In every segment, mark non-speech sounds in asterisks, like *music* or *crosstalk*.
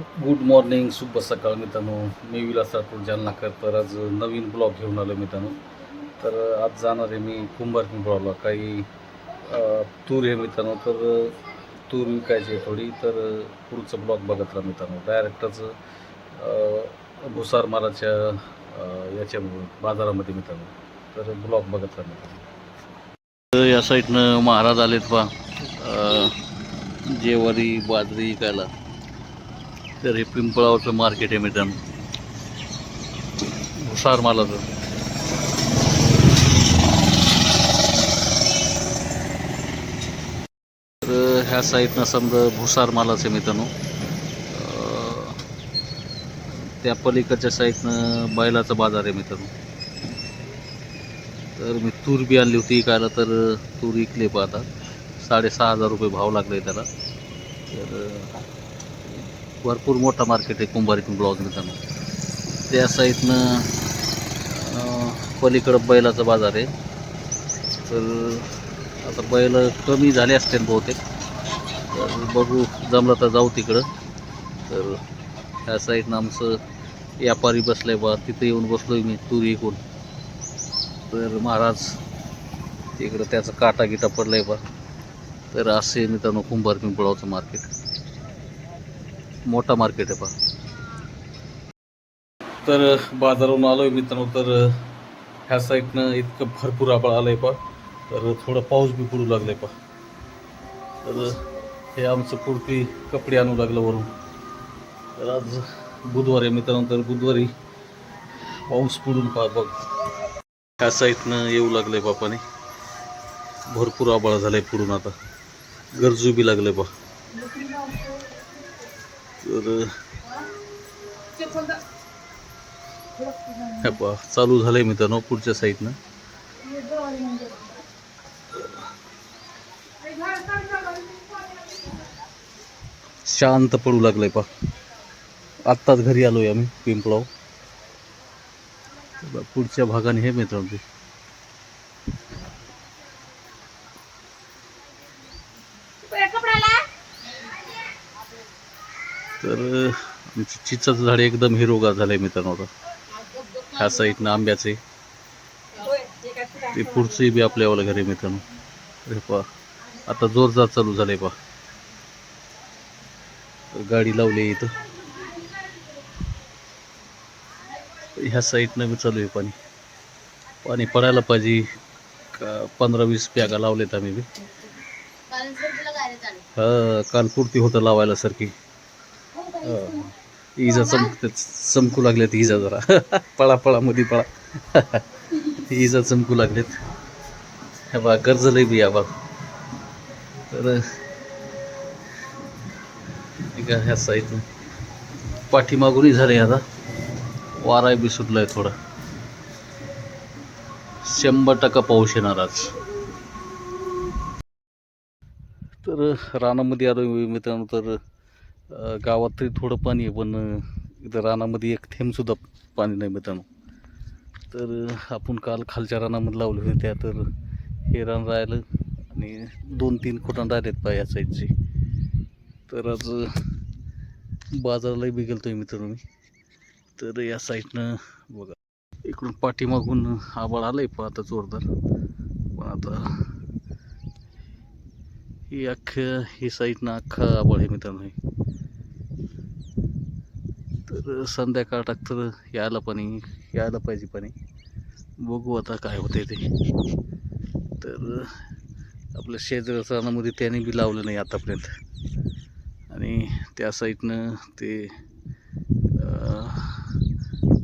Good morning शुभ सकाळ मित्रांनो. मी विलास राठोड जालनाकर तर आज नवीन ब्लॉग घेऊन आलो मित्रांनो. तर आज जाणार आहे मी कुंभार ब्लॉगला. काही तूर आहे मित्रांनो तर तूर विकायची आहे थोडी. तर पुढचं ब्लॉग बघत राहा मित्रांनो. डायरेक्टच भुसार माराच्या याच्या बाजारामध्ये मित्रांनो. तर ब्लॉग बघत राहा मित्रांनो. या साईडनं महाराज आलेत बा जेवारी बाजरी विकायला. तर हे पिंपळावरचं मार्केट आहे मित्रांनो. भुसार मालाचं. तर ह्या साईडनं समजा भुसार मालाचं आहे मित्रांनो. त्या पलीकडच्या साईडनं बैलाचा बाजार आहे मित्रांनो. तर मी तूर बी आणली होती इकायला तर तूर इकले पाहता साडेसहा हजार रुपये भाव लागले त्याला. तर भरपूर मोठा मार्केट आहे कुंभारीतून ब्लॉक मित्रांनो त्या साईडनं पलीकडं बैलाचा बाजार आहे. तर आता बैल कमी झाले असतील बहुतेक. तर बघू जमलं तर जाऊ तिकडं. तर ह्या साईडनं आमचं व्यापारी बसलं आहे बा तिथं येऊन बसलो मी तुरी इकून तर महाराज तिकडं त्याचा काटा गिटा पडला आहे बा. तर असे मित्रांनो कुंभार पिंपळावचं मार्केट मोठा मार्केट आहे पहा तर बाजारावरून आलोय मित्रांनो तर ह्या साईडनं इतकं भरपूर आबाळ आलंय पा तर थोडं पाऊस बी पडू लागलाय पा तर हे आमचं कुर्ती कपडे आणू लागलं वरून. तर आज बुधवार आहे मित्रांनो तर बुधवारी पाऊस पडून पा बघ. ह्या साईडनं येऊ लागलंय बापाने भरपूर आबाळ झालाय पुढून आता. गरजू बी लागलंय बा तर पहा चालू झालंय मित्रांनो पुढच्या साईडनं. शांत पडू लागलंय पा आत्ताच घरी आलोय आम्ही पिंपळाव. बघा, पुढच्या भागाने हे मित्रांनो ते तर आमची चिचाचं झाड एकदम हिरोगार झालंय मित्रांनो आता. ह्या साईडनं आंब्याचे ते पुढचंही बी आपल्यावाला घरी मित्रांनो. अरे पा आता जोरदार चालू झालंय पा. गाडी लावली इथं. ह्या साईडनं बी चालू आहे पाणी. पाणी पडायला पाहिजे. का पंधरा वीस बॅगा लावलेत आम्ही बी. हा काल पुरती होतं लावायला सारखी. हा. इजा चमक चमकू लागल्यात इजा जरा. *laughs* पळा पळा मधी पळा. *laughs* इजा चमकू लागलेत. हे बा कर्ज लय बी या बा तर ह्याचा इथून ह्या पाठीमागूनही झाले आता. वारा बी सुटलाय थोडा. शंभर टक्का पाऊस येणार आज. तर रानामध्ये आलो मित्रांनो. तर गावात तरी थोडं पाणी आहे पण इथं रानामध्ये एक थेंबसुद्धा पाणी नाही मित्रांनो तर आपण काल खालच्या रानामध्ये लावले होते त्या तर हे रान राहिलं आणि दोन तीन खोटं राहिलेत पा या साईडचे. तर आज बाजारालाही बी आहे मित्रांनो मी. तर या साईडनं बघा. इकडून पाठीमागून आबाळ आलं पहा आता जोरदार. पण आता ही अख्खं ही साईडनं अख्खा आबाळ आहे मित्रांनो तर संध्याकाळ टाकतं यायला पाणी यायला पाहिजे पाणी बघू आता काय होते ते. तर आपल्या शेजारच्या रानामध्ये त्याने बी लावलं नाही आतापर्यंत. आणि त्या साईडनं ते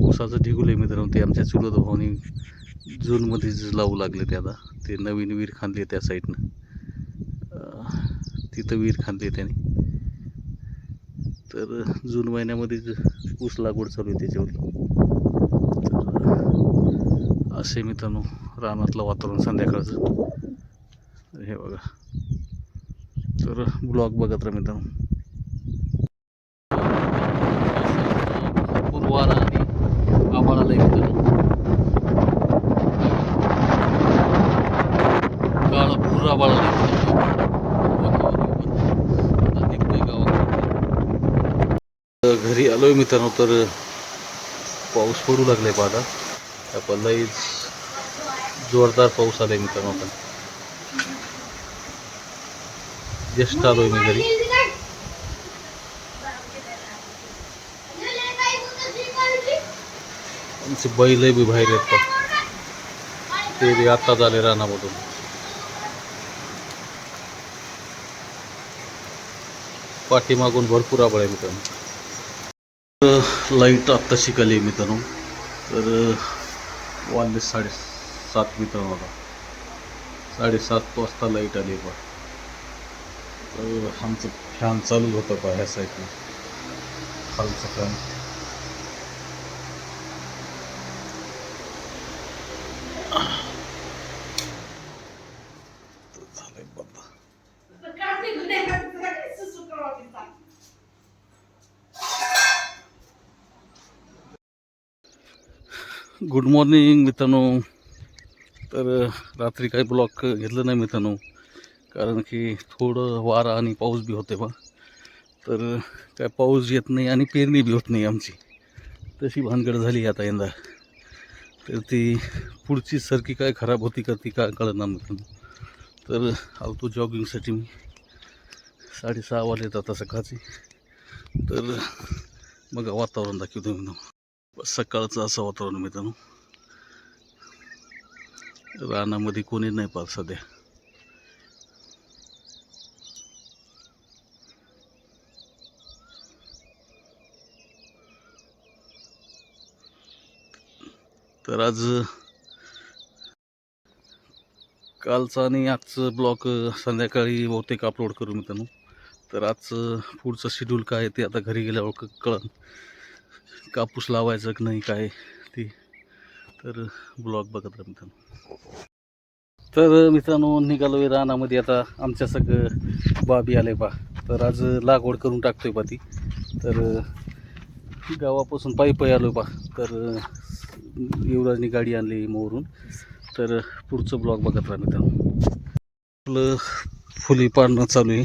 ऊसाचं ढिगुल आहे मित्रांनो ते आमच्या चुलत भावानी जूनमध्येच लावू लागले ते आता. ते नवीन विहीर खांदली त्या साईडनं. तिथं विहीर खांदली त्याने. तर जून महिन्यामध्ये ऊस लागवड चालू आहे त्याच्यावर. असे मित्रांनो रानातलं वातावरण संध्याकाळचं. हे बघा. तर ब्लॉग बघत राहा मित्रांनो भरपूर वारा आणि आभाळ आलंय मित्रांनो काळा भुरा आभाळ आलंय मित्रांनो. वातावरण पण आता निघतोय गावाकडे घरी मित्रांनो तर पाऊस पडू लागलाय पाहता. त्या पल्लाईच जोरदार पाऊस आलाय मित्रांनो आता. जस्ट आलोय मी घरी. आमचे बैल बी बाहेर येत ते बी आता झाले रानामधून. पाठीमागून भरपूर आबळ आहे मित्रांनो. लाइट आत्ता शिकाली मित्रांनो. तर वाजले साडेसात मित्रांनो आता. साडेसात वाजता लाइट आली बा तर आमचं फॅन चालू होतं बा ह्या साईडला खालचं फॅन गुड मॉर्निंग मित्रांनो. तर रात्री काही ब्लॉक घेतलं नाही मित्रांनो. कारण की थोडं वारा आणि पाऊस बी होते बा. तर काय पाऊस येत नाही आणि पेरणी बी होत नाही आमची. तशी भानगड झाली आता यंदा. तर ती पुढची सरकी काय खराब होती का ती काय कळणार मित्रांनो. तर आलतो जॉगिंगसाठी मी. साडेसहा वाजले आता सकाळची. तर मग वातावरण दाखवतो मित्रांनो. सकाळचं असं वातावरण आहे मित्रांनो. रानामध्ये कोणी नाही पाहत सध्या. तर आज कालचा आणि आजचं ब्लॉक संध्याकाळी बहुतेक अपलोड करू मित्रांनो. तर आजचं पुढचं शेड्यूल काय ते आता घरी गेल्यावर क- कळन. कापूस लावायचं की नाही काय ते. तर ब्लॉग बघत राहा मित्रांनो. तर मित्रांनो निघालो आहे रानामध्ये आता. आमच्या सगळं बाबी आले बा. तर आज लागवड करून टाकतोय बा ती. तर गावापासून पायी पायी आलो बा. तर युवराजनी गाडी आणली मोरून तर पुढचं ब्लॉग बघत राहा मित्रांनो. आपलं फुली पाडणं चालू आहे.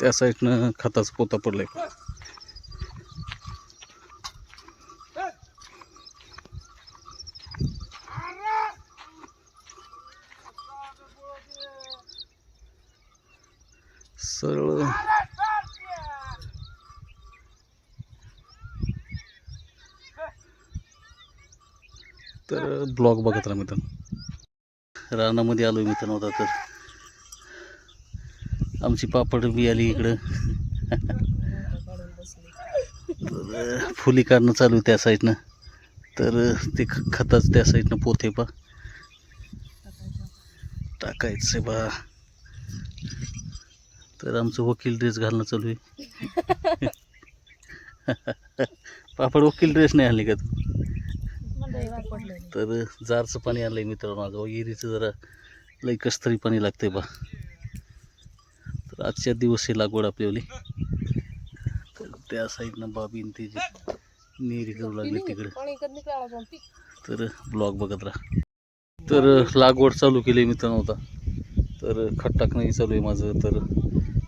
त्या साईडनं खताचा पोता पडलाय. तर ब्लॉग बघत राहा मित्रांनो. रानामध्ये आलो मित्रांनो आता तर. आमची पापड बी आली इकडं. तर फुली काढणं चालू आहे त्या साईडनं तर ते खताच त्या साईडनं पोते पा. टाकायचं बा. तर आमचं वकील ड्रेस घालणं चालू आहे. *laughs* पापड वकील ड्रेस नाही आणली का तू? तर जारचं पाणी आणलंय मित्रांनो आज विहिरीचं जरा लई कस्तरी पाणी लागतंय बा. तर आजच्या दिवस ही लागवड आपली तर त्या साईडनं बाबीन ते जे नेरी करू लागली तिकडे. तर ब्लॉग बघत राहा. तर लागवड चालू केली मित्रांनो आता. तर खत टाकणंही चालू आहे माझं. तर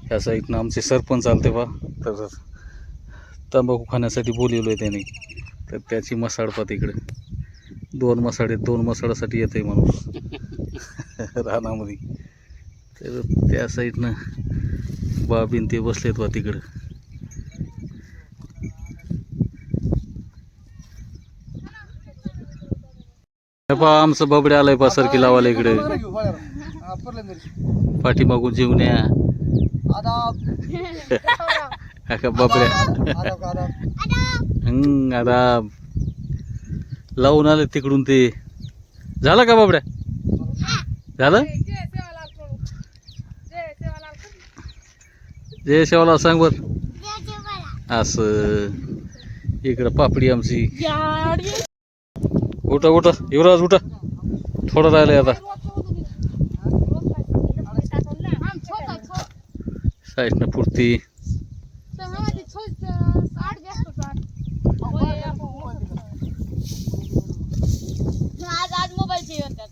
ह्या साईडनं आमचे सरपंच चालते बा. तर तंबाखू खाण्यासाठी बोलवलं आहे त्याने. तर त्याची मसाळपात इकडे दोन मसाडे दोन मसाड्यासाठी येते माणूस. *laughs* रानामध्ये. तर त्या साईडनं बाबीन ते बसलेत बा तिकडं. हे पहा आमचं बबडे आलंय पा सरकी लावायला इकडे. पाठीमागून जेवण्या *laughs* का बबड्या. हं, आता लावून आले तिकडून ते. झालं का बाबड्या? झालं? जय शेवाला सांग बर. असं. इकडं पापडी आमची. उठा उठा. युवराज उठा. थोडं राहिलंय आता. साईडनं पुरती आज आज मोबाईलचे येतात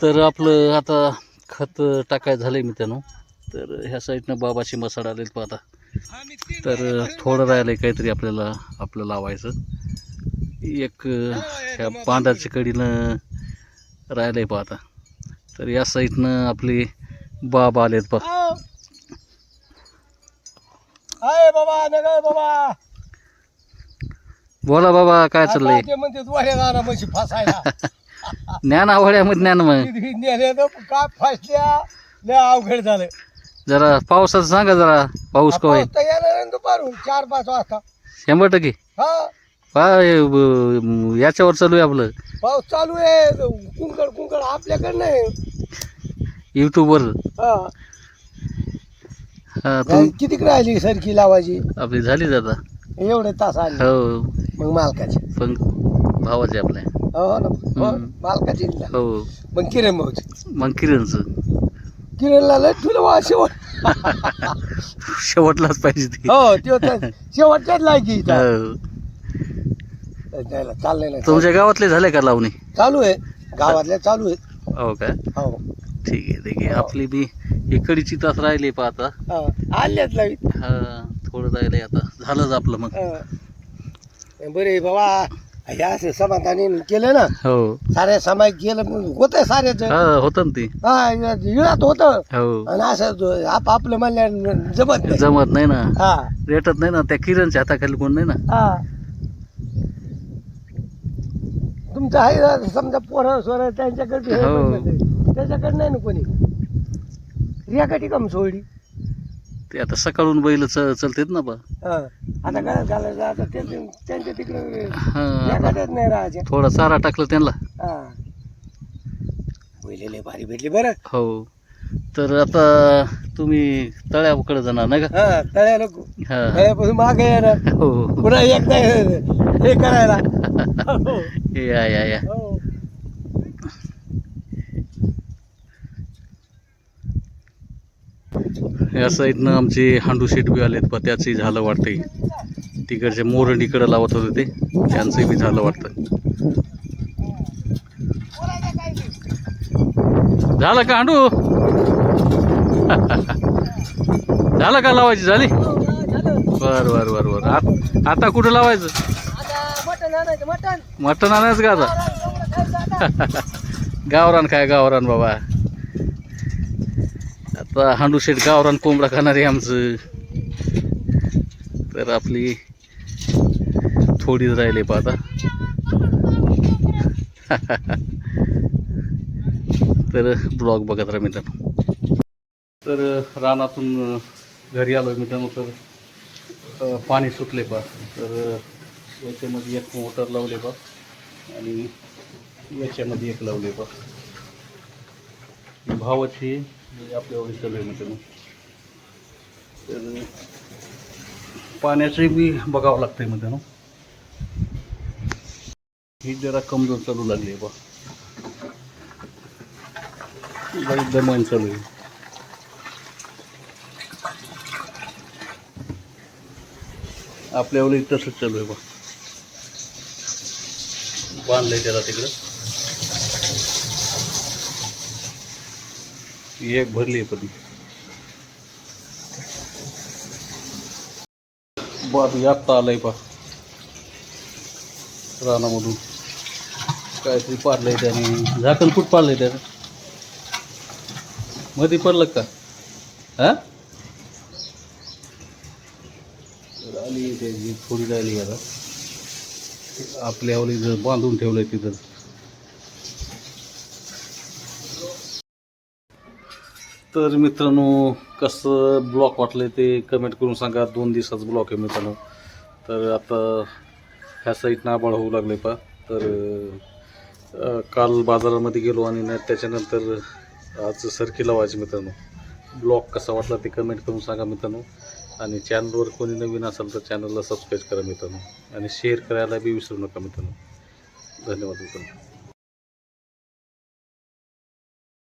तर आपलं आता खत टाकाय झालंय मित्रांनो. तर ह्या साईडनं बाबाची मसाड आलेत पाहता तर थोडं राहिलं काहीतरी आपल्याला आपलं लावायचं. एक ह्या बांधाच्या कडीनं राहिलंय पहा आता. तर या साईडनं आपले बाब आलेत पहा अय बाबा बोला बाबा काय चाललंय? म्हणते *laughs* ज्ञान आवड्यामध्ये ज्ञान मग. काय फासल्या? लय अवघड झालं जरा पावसाचं सांगा जरा पाऊस का तर येणार आहे ना दुपारून चार पाच वाजता. शंभर टक्के. हा. ब- याच्यावर चालू आहे आपलं. पाऊस चालू आहे कुंकड कुंकड आपल्याकडे नाही. युट्यूबवर हा. हा, तुम किती राहिली सरकी लावायची? आपली झालीच आता. एवढे तास आले. हो. मग मालकाची. पण भावाचे आपल्या. हो ना हो, हम्म. हो. मग किरण मग किरणचं. किरणला लय तुला वा शेवट. शेवटलाच पाहिजे ती. हो त्यो तर शेवटच्याच लायकी इथं. हो. त्याला चाललंय ना तुमच्या गावातले झाले का लावणी? चालू आहे. गावातल्या चालू आहे हो काय हो. ठीक आहे ठीक आहे. आपली बी इकडची तास राहिली पहा आता. हा. आल्यात लावीत हा थोडं राहिलंय आता. झालंच आपलं मग. हा. बरे बाबा. हे असं समाधानी केलं ना हो. साऱ्या समाज केलं होत साऱ्याच हा होतं ना ती. हा इळात होत. हो. आणि असं आप आपलं म्हणल्या जमत नाही. जमत नाही ना. हा. रेटत नाही ना त्या किरणच्या हाताखाली कोण नाही ना. हा. तुमचं आहे ना, समजा पोरं सोर त्यांच्याकडे हे. त्याच्याकडे नाही ना कोणी. रियाकाठी कम सोडली. ते आता सकाळून बैल च चलतेत ना बा. आता घालायचं त्यांच्या तिकडे हा आता रियाकाठीच नाही राहायच्या थोडा चारा टाकला त्यांना. हा. पहिले लय भारी भेटली बरं. हो. तर आता तुम्ही तळ्याकडे जाणार नाही का? हा तळ्याला हा. तळ्यापासून मागे येणार. हो. पुन्हा एकदा हे करायला. हो. *laughs* या या या. हो. या साईडनं आमचे हांडू शेट बी आलेत पण त्याचंही झालं वाटतंय. तिकडचे मोरंडीकडं लावत होते ते त्यांचंही बी झालं वाटतं झालं का हांडू? *laughs* झालं का लावायची झाली? बर बर बर बर. आत- कुठं लावायचं? मटण आणायचं का आता? *laughs* गावरान काय गावरान बाबा. आता हांडूशेठ गावरान कोंबडा खाणार आहे आमचं. तर आपली थोडीच राहिली पा आता. तर ब्लॉग बघत राहा मित्रांनो. तर रानातून घरी आलो मित्रांनो तर पाणी सुटले पा. तर याच्यामध्ये एक मोटर लावले पा. आणि याच्यामध्ये एक लावले पा. भावाची म्हणजे आपल्या चालू आहे पाण्याचंही मी बघावं लागतंय मित्रांनो ही जरा कमजोर चालू लागली आहे बा. दमन चालू आहे. आपल्यावर तसंच चालू आहे बा. बांधलंय त्याला तिकडं. एक भरली आहे पण. बाबी आत्ता आलंय पा रानामधून. काहीतरी पाडलंय त्याने. झाकण कुठ पाडलंय त्यानं? मध्ये पडलं का? हा? तर आली त्याची. थोडी राहिली आता. आवली जर बांधून ठेवलंय तिथं. तर मित्रांनो कसं ब्लॉक वाटलं ते कमेंट करून सांगा. दोन दिवसाचं ब्लॉक आहे मित्रांनो. तर आता ह्या साईडनं आबाळ होऊ लागले पा तर काल बाजारामध्ये गेलो आणि नाही त्याच्यानंतर आज सरकी लावायची मित्रांनो. ब्लॉक कसा वाटला ते कमेंट करून सांगा मित्रांनो. आणि चॅनलवर कोणी नवीन असेल तर चॅनलला सबस्क्राईब करा मित्रांनो. आणि शेअर करायला बी विसरू नका मित्रांनो. धन्यवाद मित्रांनो.